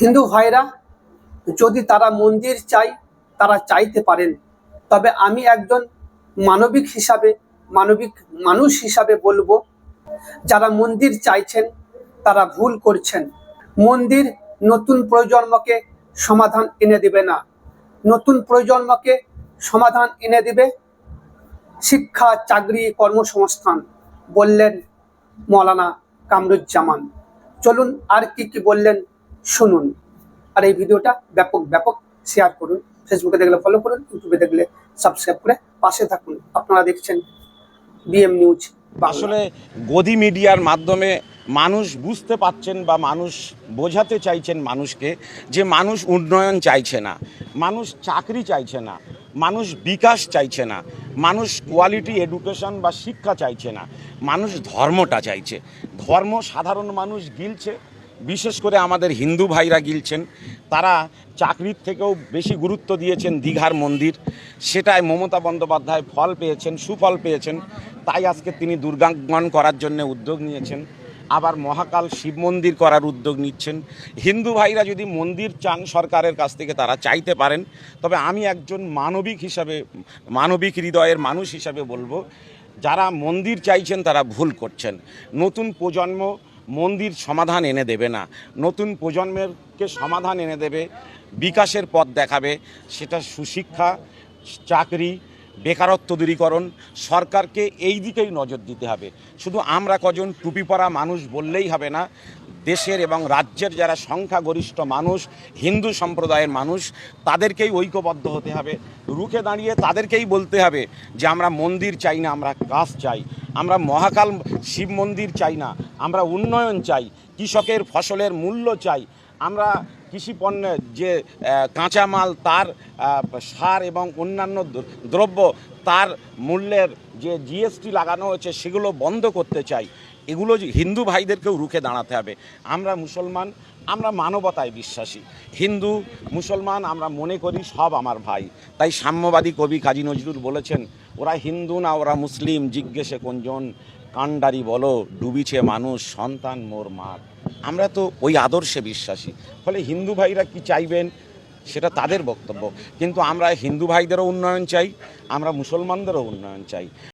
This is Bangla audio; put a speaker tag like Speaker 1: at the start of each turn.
Speaker 1: হিন্দু ভাইরা, যদি তারা মন্দির চাই, তারা চাইতে পারেন। তবে আমি একজন মানবিক হিসাবে, মানবিক মানুষ হিসাবে বলব, যারা মন্দির চাইছেন, তারা ভুল করছেন। মন্দির নতুন প্রজন্মকে সমাধান এনে দেবে না। নতুন প্রজন্মকে সমাধান এনে দেবে শিক্ষা, চাকরি, কর্মসংস্থান, বললেন মৌলানা কামরুজ্জামান। চলুন আর কি কি বললেন শুনুন। আর এই ভিডিওটা ব্যাপক ব্যাপক শেয়ার করুন। ফেসবুকে দেখলে ফলো করুন ইউটিউবে দেখলে সাবস্ক্রাইব করে পাশে থাকুন। আপনারা দেখছেন বিএম নিউজ।
Speaker 2: আসলে গদি মিডিয়ার মাধ্যমে মানুষ বুঝতে পাচ্ছেন বা মানুষ বোঝাতে চাইছেন মানুষকে যে মানুষ উন্নয়ন চাইছে না, মানুষ চাকরি চাইছে না, মানুষ বিকাশ চাইছে না, মানুষ কোয়ালিটি এডুকেশন বা শিক্ষা চাইছে না, মানুষ ধর্মটা চাইছে। ধর্ম সাধারণ মানুষ গিলছে বিশেষ করে আমাদের হিন্দু ভাইরা গিলছেন, তারা চাকরির থেকেও বেশি গুরুত্ব দিয়েছেন দীঘার মন্দির, সেটায় মমতা বন্দ্যোপাধ্যায় ফল পেয়েছেন, সুফল পেয়েছেন, তাই আজকে তিনি দুর্গাঙ্গন করার জন্য উদ্যোগ নিয়েছেন, আবার মহাকাল শিব মন্দির করার উদ্যোগ নিচ্ছেন। হিন্দু ভাইরা যদি মন্দির চান সরকারের কাছ থেকে, তারা চাইতে পারেন, তবে আমি একজন মানবিক হিসাবে, মানবিক হৃদয়ের মানুষ হিসাবে বলব, যারা মন্দির চাইছেন, তারা ভুল করছেন। নতুন প্রজন্ম মন্দির সমাধান এনে দেবে না। নতুন প্রজন্মেরকে সমাধান এনে দেবে, বিকাশের পথ দেখাবে, সেটা সুশিক্ষা, চাকরি, বেকারত্ব দূরীকরণ, সরকারকে এই দিকেই নজর দিতে হবে। শুধু আমরা কজন টুপি পরা মানুষ বললেই হবে না, দেশের এবং রাজ্যের যারা সংখ্যাগরিষ্ঠ মানুষ, হিন্দু সম্প্রদায়ের মানুষ, তাদেরকেই ঐক্যবদ্ধ হতে হবে। রুখে দাঁড়িয়ে তাদেরকেই বলতে হবে যে, আমরা মন্দির চাই না, আমরা কাজ চাই। আমরা মহাকাল শিব মন্দির চাই না আমরা উন্নয়ন চাই কৃষকের ফসলের মূল্য চাই আমরা কৃষি পণ্যের যে কাঁচামাল, তার সার এবং অন্যান্য দ্রব্য, তার মূল্যের যে জিএসটি লাগানো হয়েছে, সেগুলো বন্ধ করতে চাই। এগুলো হিন্দু ভাইদেরকেও রুখে দাঁড়াতে হবে। আমরা মুসলমান, আমরা মানবতায় বিশ্বাসী। হিন্দু, মুসলমান, আমরা মনে করি সব আমার ভাই। তাই সাম্যবাদী কবি কাজী নজরুল বলেছেন, ওরা হিন্দু না, ওরা মুসলিম। জিজ্ঞেসে কোনজন? কাণ্ডারি বলো, ডুবিছে মানুষ, সন্তান মোর মার আমরা তো ওই আদর্শে বিশ্বাসী। ফলে হিন্দু ভাইরা কি চাইবেন সেটা তাদের বক্তব্য। কিন্তু আমরা হিন্দু ভাইদেরও উন্নয়ন চাই, আমরা মুসলমানদেরও উন্নয়ন চাই।